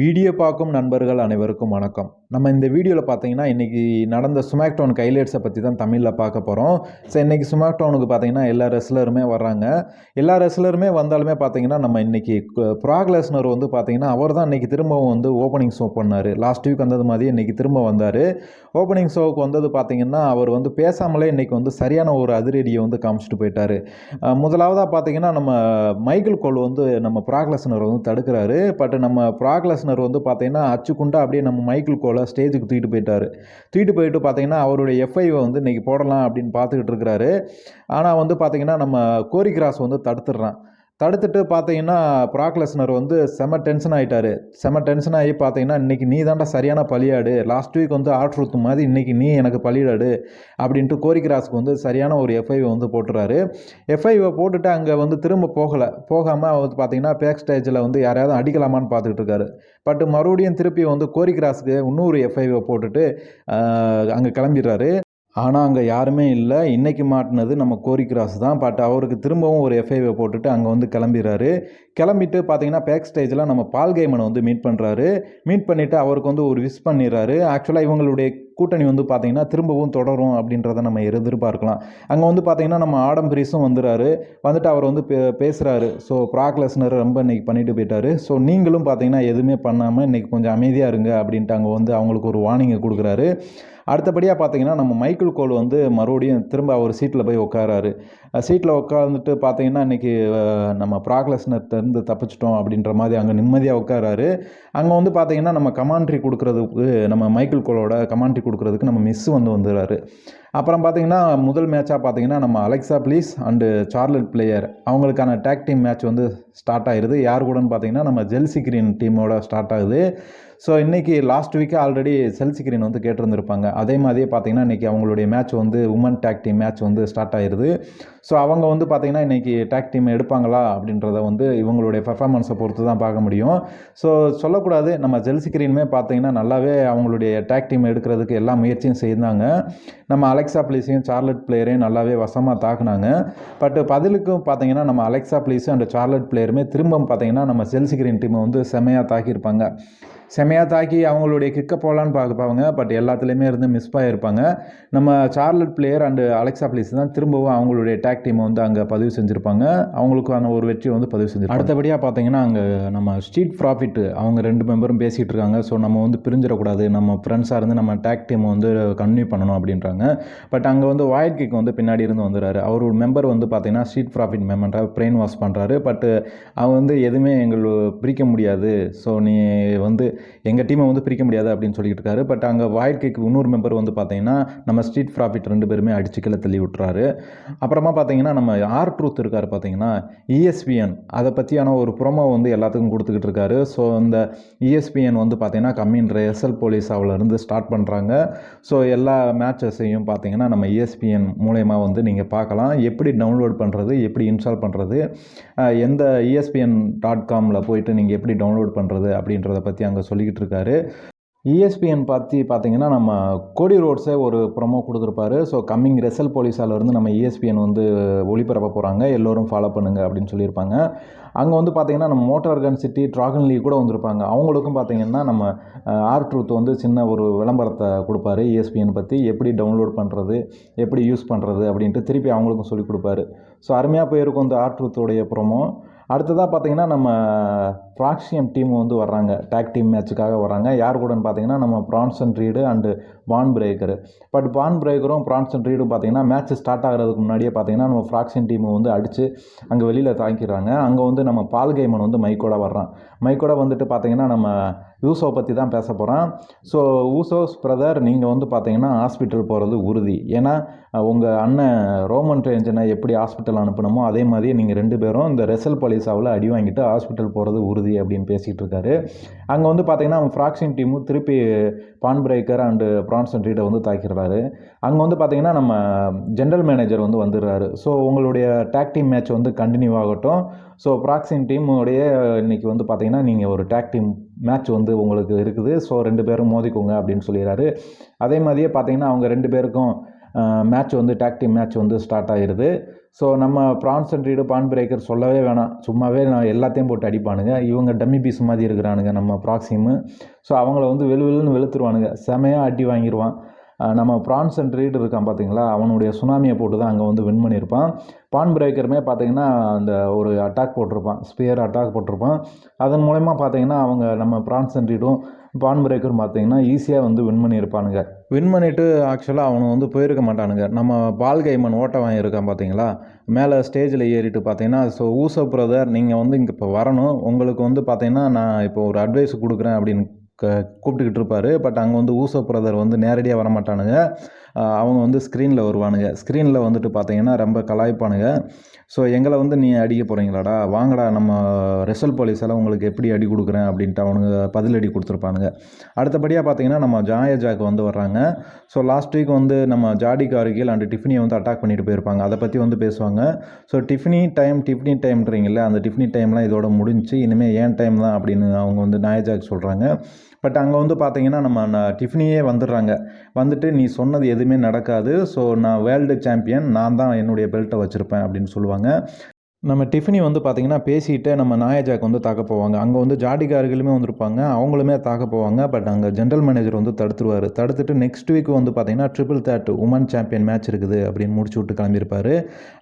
Video பார்க்கும் நண்பர்கள் அனைவருக்கும் வணக்கம். நம்ம இந்த வீடியோவில் பார்த்தீங்கன்னா இன்றைக்கி நடந்த சுமாக்டவுன் கைலேட்ஸை பற்றி தான் தமிழில் பார்க்க போகிறோம் ஸோ இன்றைக்கி சுமாக்டவுனுக்கு பார்த்தீங்கன்னா எல்லா ரெஸ்லருமே வர்றாங்க. எல்லா ரெஸ்லருமே வந்தாலுமே பார்த்தீங்கன்னா நம்ம இன்றைக்கி ப்ராக்லெஸ்னர் வந்து பார்த்தீங்கன்னா அவர் தான் இன்றைக்கி திரும்பவும் வந்து ஓப்பனிங் ஷோ பண்ணார். லாஸ்ட் வீக் வந்தது மாதிரி இன்றைக்கி திரும்ப வந்தார். ஓப்பனிங் ஷோவுக்கு வந்தது பார்த்தீங்கன்னா அவர் வந்து பேசாமலே இன்றைக்கி வந்து சரியான ஒரு அதிரடியை வந்து காமிச்சிட்டு போயிட்டார். முதலாவதாக பார்த்தீங்கன்னா நம்ம மைக்கேல் கோல் வந்து நம்ம ப்ராக்லெஸ்னர் வந்து தடுக்கிறாரு. பட் நம்ம ப்ராக்லெஸ் ப்ராக்லஸ்னர் வந்து பார்த்தீங்கன்னா அச்சுக்குண்டா அப்படியே நம்ம மைக்கிள் கோலை ஸ்டேஜுக்கு தூக்கிட்டு போயிட்டார். தூக்கிட்டு போயிட்டு பார்த்தீங்கன்னா அவருடைய எஃப்ஐவை வந்து இன்றைக்கி போடலாம் அப்படின்னு பார்த்துக்கிட்டு இருக்கிறாரு. ஆனால் வந்து பார்த்தீங்கன்னா நம்ம கோரி கிராஸ் வந்து தடுத்துடுறான். தடுத்துட்டு பார்த்தீங்கன்னா ப்ராக்லஸ்னர் வந்து செம டென்ஷன் ஆகிட்டாரு செம டென்ஷன் ஆகி பார்த்தீங்கன்னா இன்றைக்கி நீ தாண்டா சரியான பலியாடு லாஸ்ட் வீக் வந்து ஆட்ருத்து மாதிரி இன்றைக்கி நீ எனக்கு பலியாடு அப்படின்ட்டு கோரி வந்து சரியான ஒரு எஃப்ஐவை வந்து போட்டுறாரு. எஃப்ஐவை போட்டுட்டு அங்கே வந்து திரும்ப போகலை. போகாமல் வந்து பார்த்தீங்கன்னா பேக் ஸ்டேஜில் வந்து யாரையாவது அடிக்கலாமான்னு பார்த்துக்கிட்டு இருக்காரு. பட் மறுபடியும் திருப்பி வந்து கோரி கிராஸுக்கு இன்னொரு எஃப்ஐவை போட்டுட்டு அங்கே கிளம்பிடுறாரு. ஆனால் அங்கே யாருமே இல்லை. இன்றைக்கி மாட்டினது நம்ம கோரி கிராஸ் தான். பட் அவருக்கு திரும்பவும் ஒரு எஃப்ஐவை போட்டுட்டு அங்கே வந்து கிளம்பிடுறாரு கிளம்பிட்டு பார்த்தீங்கன்னா பேக் ஸ்டேஜில் நம்ம பால்கைமனை வந்து மீட் பண்ணுறாரு மீட் பண்ணிவிட்டு அவருக்கு வந்து ஒரு விஷ் பண்ணிடுறாரு ஆக்சுவலாக இவங்களுடைய கூட்டணி வந்து பார்த்தீங்கன்னா திரும்பவும் தொடரும் அப்படின்றத நம்ம எதிர்பார்க்கலாம். அங்கே வந்து பார்த்தீங்கன்னா நம்ம ஆடம் பிரீஸும் வந்துடுறாரு வந்துட்டு அவர் வந்து பே பேசுகிறாரு ஸோ ப்ராக்லஸ்னர் ரொம்ப இன்றைக்கி பண்ணிட்டு போயிட்டாரு. ஸோ நீங்களும் பார்த்தீங்கன்னா எதுவுமே பண்ணாமல் இன்றைக்கி கொஞ்சம் அமைதியாக இருங்க அப்படின்ட்டு அங்கே வந்து அவங்களுக்கு ஒரு வார்னிங்கை கொடுக்குறாரு. அடுத்தபடியாக பார்த்தீங்கன்னா நம்ம மைக்கேல் கோல் வந்து மறுபடியும் திரும்ப அவர் சீட்டில் போய் உட்காராரு சீட்டில் உட்காந்துட்டு பார்த்தீங்கன்னா இன்றைக்கி நம்ம ப்ராக்லஸ்னர்லேருந்து தப்பிச்சிட்டோம் அப்படின்ற மாதிரி அங்கே நிம்மதியாக உட்காராரு அங்கே வந்து பார்த்தீங்கன்னா நம்ம கமாண்ட்ரி கொடுக்குறதுக்கு நம்ம மைக்கேல் கோலோட கமாண்ட்ரி கொடுக்குறதுக்கு நம்ம மிஸ் வந்து வந்துடுறாரு. அப்புறம் பார்த்தீங்கன்னா முதல் மேட்சாக பார்த்தீங்கன்னா நம்ம Alexa Bliss and Charlotte Flair அவங்களுக்கான டேக் டீம் மேட்ச் வந்து ஸ்டார்ட் ஆகிருது யார் கூடன்னு பார்த்தீங்கன்னா நம்ம ஜெல்சி கிரீன் டீமோட ஸ்டார்ட் ஆகுது. ஸோ இன்றைக்கி லாஸ்ட் வீக்கே ஆல்ரெடி செல்சி கிரீன் வந்து கேட்டிருந்துருப்பாங்க. அதே மாதிரியே பார்த்தீங்கன்னா இன்றைக்கி அவங்களுடைய மேட்ச் வந்து உமன் டேக் டீம் மேட்ச் வந்து ஸ்டார்ட் ஆகிருது ஸோ அவங்க வந்து பார்த்திங்கன்னா இன்றைக்கி டேக் டீம் எடுப்பாங்களா அப்படின்றத வந்து இவங்களுடைய பெர்ஃபார்மன்ஸை பொறுத்து தான் பார்க்க முடியும். ஸோ சொல்லக்கூடாது. நம்ம ஜெல்சி கிரீனுமே பார்த்தீங்கன்னா நல்லாவே அவங்களுடைய டேக் டீம் எடுக்கிறதுக்கு எல்லா முயற்சியும் செய்தாங்க. நம்ம அலெக்ஸா ப்ளீஸையும் சார்லட் பிளேயரையும் நல்லாவே வசமாக தாக்குனாங்க. பட் பதிலுக்கும் பார்த்தீங்கன்னா நம்ம அலெக்ஸா ப்ளீஸும் அண்ட் சார்லட் பிளேயருமே திரும்ப பார்த்தீங்கன்னா நம்ம செல்சி கிரீன் டீமை வந்து செமையாக தாக்கியிருப்பாங்க. செமையாக தாக்கி அவங்களுடைய கிக்கை போகலான்னு பார்ப்பாங்க பட் எல்லாத்துலேயுமே இருந்து மிஸ் ஆகிருப்பாங்க நம்ம Charlotte Flair and Alexa Bliss தான் திரும்பவும் அவங்களுடைய டேக் டீமை வந்து அங்கே பதிவு செஞ்சுருப்பாங்க. அவங்களுக்கான ஒரு வெற்றி வந்து பதிவு செஞ்சு அடுத்தபடியாக பார்த்தீங்கன்னா அங்கே நம்ம ஸ்ட்ரீட் ப்ராஃபிட் அவங்க ரெண்டு மெம்பரும் பேசிகிட்டு இருக்காங்க. ஸோ நம்ம வந்து பிரிஞ்சிடக்கூடாது. நம்ம ஃப்ரெண்ட்ஸாக இருந்து நம்ம டேக் டீமை வந்து கன்வியூ பண்ணணும் அப்படின்றாங்க. பட் அங்கே வந்து வாய்ட் கிக் வந்து பின்னாடி இருந்து வந்துடுறாரு. அவர் ஒரு மெம்பர் வந்து பார்த்தீங்கன்னா ஸ்ட்ரீட் ப்ராஃபிட் மெம்பராக பிரெயின் வாஷ் பண்ணுறாரு பட் அவன் வந்து எதுவுமே எங்களுக்கு பிரிக்க முடியாது. ஸோ நீ வந்து எங்கள் டீமை வந்து பிரிக்க முடியாது அப்படின்னு சொல்லிட்டு இருக்காரு. பட் அங்கே வாழ்க்கைக்கு இன்னொரு மெம்பர் வந்து பார்த்தீங்கன்னா நம்ம ஸ்ட்ரீட் ப்ராஃபிட் ரெண்டு பேருமே அடிச்சுக்கல தள்ளி விட்டுறாரு. அப்புறமா பார்த்தீங்கன்னா நம்ம ஆர் ட்ரூத் இருக்கார் பார்த்தீங்கன்னா இஎஸ்பிஎன் அதை பற்றியான ஒரு ப்ரோமோ வந்து எல்லாத்துக்கும் கொடுத்துக்கிட்டு இருக்காரு. ஸோ இந்த இஎஸ்பிஎன் வந்து பார்த்தீங்கன்னா கம்மின்ற எஸ்எல் போலீஸ் அவளிருந்து ஸ்டார்ட் பண்ணுறாங்க ஸோ எல்லா மேட்சஸையும் பார்த்தீங்கன்னா நம்ம இஎஸ்பிஎன் மூலயமா வந்து நீங்கள் பார்க்கலாம் எப்படி டவுன்லோட் பண்ணுறது எப்படி இன்ஸ்டால் பண்ணுறது எந்த இஎஸ்பிஎன் டாட் காமில் போயிட்டு நீங்கள் எப்படி டவுன்லோட் பண்ணுறது அப்படின்றத பற்றி அங்கே சொல்லிக்கிட்டு இருக்காரு இஎஸ்பிஎன் பற்றி பார்த்தீங்கன்னா நம்ம கோடி ரோட்ஸே ஒரு ப்ரொமோ கொடுத்துருப்பாரு. ஸோ கம்மிங் ரெசல் போலீஸாலேருந்து நம்ம இஎஸ்பிஎன் வந்து ஒளிபரப்ப போகிறாங்க எல்லோரும் ஃபாலோ பண்ணுங்க அப்படின்னு சொல்லியிருப்பாங்க. அங்கே வந்து பார்த்தீங்கன்னா நம்ம Motor Gun City Dragon Lee கூட வந்திருப்பாங்க. அவங்களுக்கும் பார்த்தீங்கன்னா நம்ம ஆர் ட்ரூத் வந்து சின்ன ஒரு விளம்பரத்தை கொடுப்பாரு இஎஸ்பிஎன் பற்றி எப்படி டவுன்லோட் பண்ணுறது எப்படி யூஸ் பண்ணுறது அப்படின்ட்டு திருப்பி அவங்களுக்கும் சொல்லிக் கொடுப்பாரு. ஸோ அருமையாக போயிருக்கும் இந்த ஆர் ட்ரூத்தோடைய ப்ரோமோ அடுத்ததாக பார்த்தீங்கன்னா நம்ம ஃப்ராக்ஷியம் டீம் வந்து வர்றாங்க. டேக் டீம் மேட்ச்சுக்காக வராங்க யார் கூடன்னு பார்த்தீங்கன்னா நம்ம Bronson Reed and Bron Breakker but Bron பிரேக்கரும் Bronson ரீடும் பார்த்தீங்கன்னா மேட்ச் ஸ்டார்ட் ஆகிறதுக்கு முன்னாடியே பார்த்தீங்கன்னா நம்ம ஃப்ராக்ஷன் டீமை வந்து அடித்து அங்கே வெளியில் தாக்கிடுறாங்க அங்கே வந்து நம்ம பால் கைமன் வந்து மைக்கோட வர்றான். மைக்கோட வந்துட்டு பார்த்தீங்கன்னா நம்ம யூசோ பற்றி தான் பேச போகிறேன் ஸோ ஊசோஸ் பிரதர் நீங்கள் வந்து பார்த்தீங்கன்னா ஹாஸ்பிட்டல் போகிறது உறுதி. ஏன்னா உங்கள் அண்ணன் ரோமன் ரேஞ்சனை எப்படி ஹாஸ்பிட்டல் அனுப்பணுமோ அதே மாதிரி நீங்கள் ரெண்டு பேரும் இந்த ரெசல் பாலிசாவில் அடி வாங்கிட்டு ஹாஸ்பிட்டல் போகிறது உறுதி அப்படின்னு பேசிகிட்டு இருக்காரு. அங்கே வந்து பார்த்தீங்கன்னா அவன் ஃப்ராக்ஷன் டீமும் திருப்பி பான் பிரேக்கர் அண்டு ப்ரான்சன் ரீடை வந்து தாக்கிடுறாரு. அங்கே வந்து பார்த்தீங்கன்னா நம்ம ஜென்ரல் மேனேஜர் வந்து வந்துடுறாரு. ஸோ உங்களுடைய டேக் டீம் மேட்ச் வந்து கண்டினியூ ஆகட்டும். ஸோ ப்ராக்சின் டீமுடைய இன்றைக்கி வந்து பார்த்தீங்கன்னா நீங்கள் ஒரு டேக் டீம் மேட்ச் வந்து உங்களுக்கு இருக்குது. ஸோ ரெண்டு பேரும் மோதிக்கோங்க அப்படின்னு சொல்லிடுறாரு அதே மாதிரியே பார்த்தீங்கன்னா அவங்க ரெண்டு பேருக்கும் மேட்ச் வந்து டேக் டீம் மேட்ச் வந்து ஸ்டார்ட் ஆகிடுது ஸோ நம்ம Bronson Reed Bron Breakker சொல்லவே வேணாம். சும்மாவே நான் எல்லாத்தையும் போட்டு அடிப்பானுங்க. இவங்க டம்மி பீஸ் மாதிரி இருக்கிறானுங்க நம்ம ப்ராக்சிமு ஸோ அவங்கள வந்து வெளு வெளுன்னு வெளுத்துருவானுங்க. செமையாக அடி வாங்கிடுவான் நம்ம ப்ரான்ஸ் அண்ட் ரீடு இருக்கான் பார்த்தீங்களா அவனுடைய சுனாமியை போட்டு தான் அங்கே வந்து வின் பண்ணியிருப்பான். பான் பிரேக்கருமே பார்த்தீங்கன்னா அந்த ஒரு அட்டாக் போட்டிருப்பான். ஸ்பியர் அட்டாக் போட்டிருப்பான். அதன் மூலயமா பார்த்தீங்கன்னா அவங்க நம்ம ப்ரான்ஸ் அண்ட் ரீடும் பான் பிரேக்கரும் பார்த்தீங்கன்னா ஈஸியாக வந்து வின் பண்ணியிருப்பானுங்க. வின் பண்ணிவிட்டு ஆக்சுவலாக அவனு வந்து போயிருக்க மாட்டானுங்க. நம்ம பால் கைமன் ஓட்ட வாங்கியிருக்கான் பார்த்தீங்களா மேலே ஸ்டேஜில் ஏறிட்டு பார்த்தீங்கன்னா ஸோ ஊசோ பிரதர் நீங்கள் வந்து இங்கே இப்போ வரணும். உங்களுக்கு வந்து பார்த்தீங்கன்னா நான் இப்போ ஒரு அட்வைஸ் கொடுக்குறேன் அப்படின்னு கூப்பிட்டுக்கிட்டு இருப்பார். பட் அங்கே வந்து ஊசோ பிரதர் வந்து நேரடியாக வரமாட்டானுங்க. அவங்க வந்து ஸ்க்ரீனில் வருவானுங்க. ஸ்க்ரீனில் வந்துட்டு பார்த்தீங்கன்னா ரொம்ப கலாய்ப்பானுங்க. ஸோ எங்களை வந்து நீ அடிக்க போகிறீங்களாடா வாங்கடா நம்ம ரெசல் போலீஸ் எல்லாம் உங்களுக்கு எப்படி அடி கொடுக்குறேன் அப்படின்ட்டு அவனுங்க பதிலடி கொடுத்துருப்பானுங்க. அடுத்தபடியாக பார்த்தீங்கன்னா நம்ம ஜாயஜாக்கு வந்து வர்றாங்க. ஸோ லாஸ்ட் வீக் வந்து நம்ம ஜாடி கார்கில் அண்ட் டிஃபினியை வந்து அட்டாக் பண்ணிட்டு போயிருப்பாங்க. அதை பற்றி வந்து பேசுவாங்க. ஸோ டிஃபினி டைம் டிஃபினி டைம்ன்றீங்களே அந்த டிஃபினி டைம்லாம் இதோட முடிஞ்சு இனிமேல் ஏன் டைம் தான் அப்படின்னு அவங்க வந்து நாயஜாக் சொல்கிறாங்க பட் அங்கே வந்து பார்த்தீங்கன்னா நம்ம நான் டிஃபினியே வந்துடுறாங்க. வந்துட்டு நீ சொன்னது எதுவுமே நடக்காது. ஸோ நான் வேர்ல்டு சாம்பியன் நான் தான் என்னுடைய பெல்ட்டை வச்சுருப்பேன் அப்படின்னு சொல்லுவாங்க. நம்ம டிஃபினி வந்து பார்த்தீங்கன்னா பேசிட்டு நம்ம நாயஜாக்கு வந்து தாக்க போவாங்க. அங்கே வந்து ஜாடிகார்களுமே வந்திருப்பாங்க. அவங்களுமே தாக்க போவாங்க. பட் அங்கே ஜென்ரல் மேனேஜர் வந்து தடுத்துருவார். தடுத்துட்டு நெக்ஸ்ட் வீக் வந்து பார்த்தீங்கன்னா triple threat women champion match இருக்குது அப்படின்னு முடிச்சு விட்டு கிளம்பியிருப்பார்.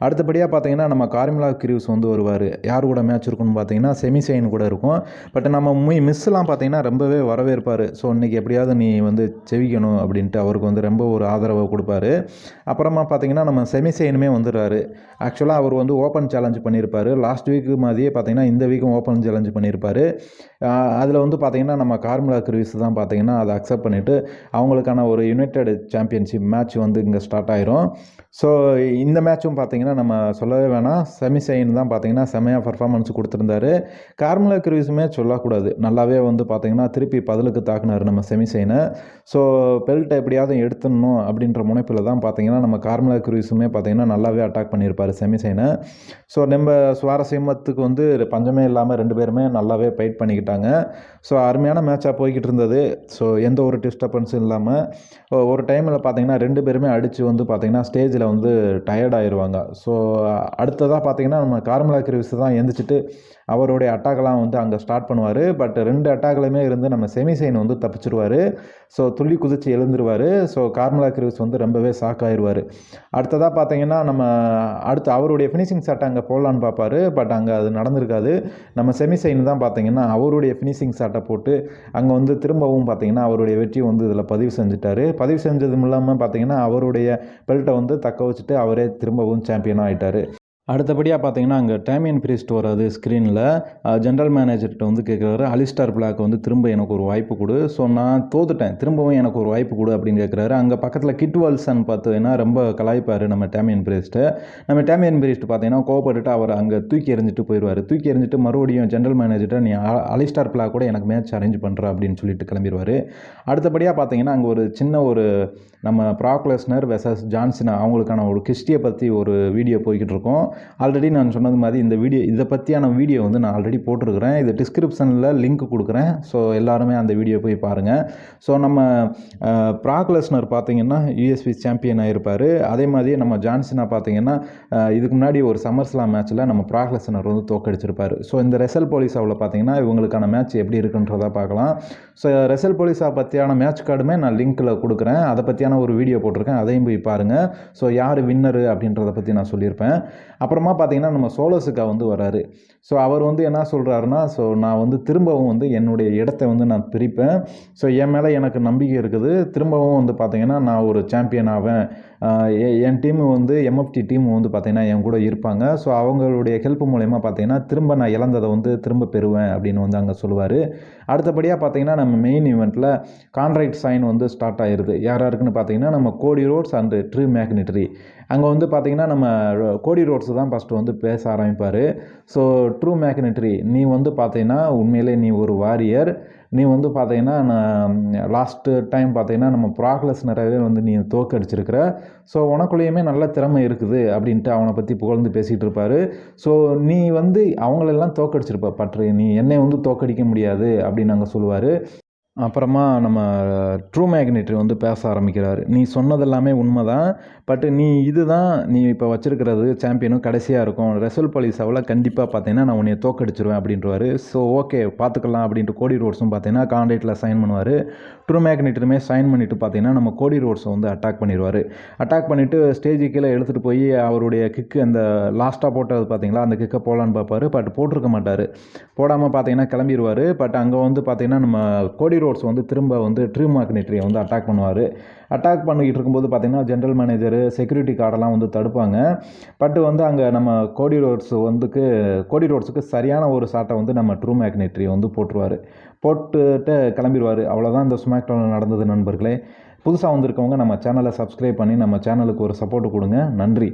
அடுத்தபடியாக பார்த்தீங்கன்னா நம்ம கார்மிலா கிரியூஸ் வந்து வருவார். யார் கூட மேட்ச் இருக்குன்னு பார்த்தீங்கன்னா செமிசைன் கூட இருக்கும். பட் நம்ம மி மிஸ்லாம் பார்த்தீங்கன்னா ரொம்பவே வரவேற்பார். ஸோ இன்னைக்கு எப்படியாவது நீ வந்து செவிக்கணும் அப்படின்ட்டு அவருக்கு வந்து ரொம்ப ஒரு ஆதரவை கொடுப்பாரு. அப்புறமா பார்த்தீங்கன்னா நம்ம செமிசைனுமே வந்துடுறாரு. ஆக்சுவலாக அவர் வந்து ஓப்பன் சேலஞ்ச் பண்ணியிருப்பார். லாஸ்ட் வீக்கு மாதிரியே பார்த்தீங்கன்னா இந்த வீக்கும் ஓப்பன் சேலஞ்சு பண்ணியிருப்பாரு. அதில் வந்து பார்த்தீங்கன்னா நம்ம கார்முலா கிரியூஸ் தான் பார்த்தீங்கன்னா அதை அக்செப்ட் பண்ணிவிட்டு அவங்களுக்கான ஒரு யுனைடெட் சாம்பியன்ஷிப் மேட்ச் வந்து இங்கே ஸ்டார்ட் ஆயிரும். ஸோ இந்த மேட்சும் பார்த்தீங்கன்னா நம்ம சொல்லவே வேணாம். செமிசைன் தான் பார்த்தீங்கன்னா செமையாக பர்ஃபார்மன்ஸ் கொடுத்துருந்தாரு. கார்முலா கிரியூஸுமே சொல்லக்கூடாது. நல்லாவே வந்து பார்த்தீங்கன்னா திருப்பி பதிலுக்கு தாக்குனார் நம்ம செமிசைனை ஸோ பெல்ட்டை எப்படியாவது எடுத்துடணும் அப்படின்ற முனைப்பில் தான் பார்த்தீங்கன்னா நம்ம கார்முலா கிரியூஸுமே பார்த்தீங்கன்னா நல்லாவே அட்டாக் பண்ணியிருப்பார் செமிசைனை ஸோ நம்ம ரொம்ப சுவாரஸ்யமத்துக்கு வந்து பஞ்சமே இல்லாமல் ரெண்டு பேருமே நல்லாவே ஃபைட் பண்ணிக்கிட்டாங்க. ஸோ அருமையான மேட்சாக போய்கிட்டு இருந்தது ஸோ எந்த ஒரு டிஸ்டர்பன்ஸும் இல்லாமல் ஒரு டைமில் பார்த்தீங்கன்னா ரெண்டு பேருமே அடித்து வந்து பார்த்தீங்கன்னா ஸ்டேஜில் வந்து டயர்ட் ஆயிடுவாங்க ஸோ அடுத்ததாக பார்த்தீங்கன்னா நம்ம கார்மலா கிரிவிஸ் தான் எந்திரிச்சிட்டு அவருடைய அட்டாக்லாம் வந்து அங்கே ஸ்டார்ட் பண்ணுவார். பட் ரெண்டு அட்டாக்லையுமே இருந்து நம்ம செமிசைன் வந்து தப்பிச்சிருவார். ஸோ துள்ளி குதிச்சு எழுந்துருவார். ஸோ கார்மலா கிரிவிஸ் வந்து ரொம்பவே ஷாக் ஆயிடுவார் அடுத்ததாக பார்த்தீங்கன்னா நம்ம அடுத்து அவருடைய ஃபினிஷிங் ஷாட் அங்கே போடலான்னு பார்ப்பார் பட் அங்கே அது நடந்திருக்காது. நம்ம செமிசைன் தான் பார்த்தீங்கன்னா அவருடைய ஃபினிஷிங் ஷாட்டை போட்டு அங்கே வந்து திரும்பவும் பார்த்தீங்கன்னா அவருடைய வெற்றியை வந்து இதில் பதிவு செஞ்சுட்டார். பதிவு செஞ்சதும் இல்லாமல் பார்த்தீங்கன்னா அவருடைய பெல்ட்டை வந்து தக்க வச்சுட்டு அவரே திரும்பவும் சாம்பியனாக ஆகிட்டார் அடுத்தபடியாக பார்த்தீங்கன்னா அங்கே டேமியன் பிரீஸ்ட் வராது ஸ்க்ரீனில் ஜென்ரல் மேனேஜர்கிட்ட வந்து கேட்குறாரு அலிஸ்டார் பிளாக் வந்து திரும்ப எனக்கு ஒரு வாய்ப்பு கொடு. ஸோ நான் தோத்துட்டேன். திரும்பவும் எனக்கு ஒரு வாய்ப்பு கொடு அப்படின்னு கேட்குறாரு அங்கே பக்கத்தில் கிட் வால்சன் பார்த்தீங்கன்னா ரொம்ப கலாய்ப்பார் நம்ம டேமியன் பிரீஸ்ட்டு நம்ம டேமியன் பிரீஸ்ட் பார்த்தீங்கன்னா கோவப்பட்டுட்டு அவர் அங்கே தூக்கி எறிஞ்சிட்டு போயிடுவார் தூக்கி எறிஞ்சிட்டு மறுபடியும் ஜென்ரல் மேனேஜர்கிட்ட நீ அலிஸ்டார் பிளாக் கூட எனக்கு மேட்ச் அரேஞ்ச் பண்ணுற அப்படின்னு சொல்லிட்டு கிளம்பிடுவார் அடுத்தபடியாக பார்த்தீங்கன்னா அங்கே ஒரு சின்ன ஒரு நம்ம ப்ராக்லெஸ்னர் வெசஸ் ஜான்சினா அவங்களுக்கான ஒரு கிறிஸ்டியை பற்றி ஒரு வீடியோ போய்கிட்டு இருக்கோம். ஆல்ரெடி நான் சொன்னது மாதிரி இந்த வீடியோ இதை பற்றியான வீடியோ வந்து நான் ஆல்ரெடி போட்டிருக்கிறேன். இது டிஸ்கிரிப்ஷனில் லிங்க் கொடுக்குறேன். ஸோ எல்லாருமே அந்த வீடியோ போய் பாருங்கள் ஸோ நம்ம ப்ராக்லெஸ்னர் பார்த்தீங்கன்னா யூஎஸ்பி சாம்பியன் ஆகிருப்பார் அதே மாதிரி நம்ம ஜான்சனா பார்த்தீங்கன்னா இதுக்கு முன்னாடி ஒரு சம்மர்ஸ்லாம் மேட்ச்சில் நம்ம ப்ராக்லெஸ்னர் வந்து தோக்கடிச்சிருப்பார் ஸோ இந்த ரெசல் போலீஸாவில் பார்த்தீங்கன்னா இவங்களுக்கான மேட்ச் எப்படி இருக்குன்றதை பார்க்கலாம் ஸோ ரெசல் போலீஸா பற்றியான மேட்ச் கார்டுமே நான் லிங்க்கில் கொடுக்குறேன். அதை பற்றியான ஒரு வீடியோ போட்டிருக்கேன். அதையும் போய் பாருங்கள் ஸோ யார் வின்னரு அப்படின்றத பற்றி நான் சொல்லியிருப்பேன். அப்புறமா பார்த்தீங்கன்னா நம்ம சோலோசுக்கா வந்து வராரு. ஸோ அவர் வந்து என்ன சொல்கிறாருன்னா ஸோ நான் வந்து திரும்பவும் வந்து என்னுடைய இடத்தை வந்து நான் பிரிப்பேன். ஸோ என் மேலே எனக்கு நம்பிக்கை இருக்குது. திரும்பவும் வந்து பார்த்திங்கன்னா நான் ஒரு சாம்பியன் ஆவேன். என் டீம் வந்து எம்எஃப்டி டீம் வந்து பார்த்தீங்கன்னா என் கூட இருப்பாங்க. ஸோ அவங்களுடைய ஹெல்ப் மூலயமா பார்த்தீங்கன்னா திரும்ப நான் இழந்ததை வந்து திரும்ப பெறுவேன் அப்படின்னு வந்து அங்கே சொல்லுவார். அடுத்தபடியாக பார்த்தீங்கன்னா நம்ம மெயின் ஈவெண்ட்டில் கான்ட்ராக்ட் சைன் வந்து ஸ்டார்ட் ஆயிடுது யார் யாருக்குன்னு பார்த்தீங்கன்னா நம்ம கோடி ரோட்ஸ் அண்டு ட்ரீ மேக்னிட்ரி அங்கே வந்து பார்த்தீங்கன்னா நம்ம கோடி ரோட்ஸ் தான் ஃபஸ்ட்டு வந்து பேச ஆரம்பிப்பார். ஸோ ட்ரூ மேக்னெட்ரி நீ வந்து பார்த்தீங்கன்னா உண்மையிலே நீ ஒரு வாரியர் நீ வந்து பார்த்தீங்கன்னா நான் லாஸ்ட்டு டைம் பார்த்தீங்கன்னா நம்ம ப்ராக்லஸ் நிறையவே வந்து நீ தோக்கடிச்சிருக்கிற ஸோ உனக்குள்ளேயுமே நல்ல திறமை இருக்குது அப்படின்ட்டு அவனை பற்றி புகழ்ந்து பேசிகிட்டு இருப்பார். ஸோ நீ வந்து அவங்களெல்லாம் தோக்கடிச்சிருப்ப பற்று. நீ என்னை வந்து தோக்கடிக்க முடியாது அப்படின்னு அங்கே சொல்லுவார். அப்புறமா நம்ம ட்ரூ மேக்னெட்ரி வந்து பேச ஆரம்பிக்கிறாரு. நீ சொன்னதெல்லாமே உண்மை தான் பட் நீ இதுதான் நீ இப்போ வச்சுருக்கிறது சாம்பியனும் கடைசியாக இருக்கும். ரெசல் பாலிசாவில் கண்டிப்பாக பார்த்தீங்கன்னா நான் உன்னை தோக்கடிச்சிருவேன் அப்படின்றவாரு. ஸோ ஓகே பார்த்துக்கலாம் அப்படின்ட்டு கோடி ரோட்ஸும் பார்த்தீங்கன்னா கான்ட்ராக்டில் சைன் பண்ணுவார். ட்ரூ மேக்னெட்டுமே சைன் பண்ணிவிட்டு பார்த்தீங்கன்னா நம்ம கோடி ரோட்ஸை வந்து அட்டாக் பண்ணிடுவார். அட்டாக் பண்ணிவிட்டு ஸ்டேஜு கீழே எடுத்துகிட்டு போய் அவருடைய கிக்கு அந்த லாஸ்ட்டாக போட்டது பார்த்தீங்களா அந்த கிக்கை போடலான்னு பார்ப்பாரு. பட் போட்டிருக்க மாட்டார். போடாமல் பார்த்தீங்கன்னா கிளம்பிடுவார். பட் அங்கே வந்து பார்த்தீங்கன்னா நம்ம கோடி ரோட்ஸ் வந்து திரும்ப வந்து ட்ரூ மேக்னெட்ரியை வந்து அட்டாக் பண்ணுவார். அட்டாக் பண்ணிக்கிட்டு இருக்கும்போது பார்த்திங்கன்னா ஜென்ரல் மேனேஜரு செக்யூரிட்டி கார்டெல்லாம் வந்து தடுப்பாங்க. பட் வந்து அங்கே நம்ம கோடி ரோட்ஸ் வந்துக்கு கோடி ரோட்ஸுக்கு சரியான ஒரு சாட்டை வந்து நம்ம ட்ரூ மேக்னெட்ரி வந்து போட்டுருவார். போட்டுட்டு கிளம்பிடுவார் அவ்வளோதான் இந்த ஸ்மாக் டவுனில் நடந்தது நண்பர்களே. புதுசாக வந்திருக்கவங்க நம்ம சேனலை சப்ஸ்கிரைப் பண்ணி நம்ம சேனலுக்கு ஒரு சப்போர்ட் கொடுங்க. நன்றி.